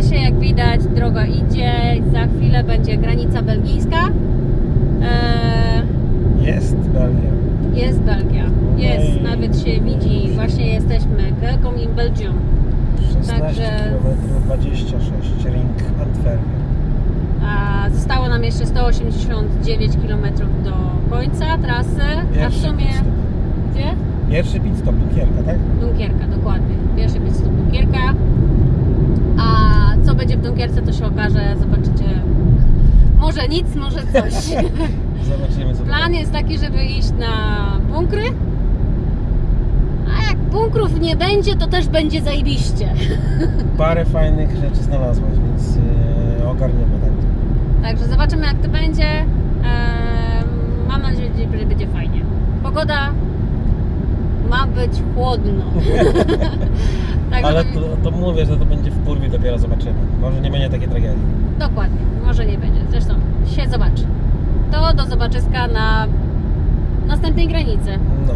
trasie, jak widać, droga idzie. Za chwilę będzie granica belgijska. E, Jest Belgia. jest Belgia. Jest, No i- nawet się widzi. Właśnie jesteśmy. Welcome in Belgium. 16 Także- km 26, Ring Antwerpia. A zostało nam jeszcze 189 km do końca trasy. A w Pierwszy sumie. Gdzie? Pierwszy pit stop Dunkierka, tak? Dunkierka, dokładnie. Pierwszy pit stop Dunkierka. A Dunkierce, to się okaże. Zobaczycie. Może nic, może coś. Zobaczymy co Plan jest taki, żeby iść na bunkry. A jak bunkrów nie będzie, to też będzie zajebiście. Parę fajnych rzeczy znalazłaś, więc yy, ogarniemy tak. Także zobaczymy jak to będzie. Mam nadzieję, że będzie fajnie. Pogoda ma być chłodno. Także Ale to, to mówię, że to będzie w kurwie, dopiero zobaczymy. Może nie będzie takiej tragedii. Dokładnie, może nie będzie. Zresztą się zobaczy. To do zobaczyska na następnej granicy. No.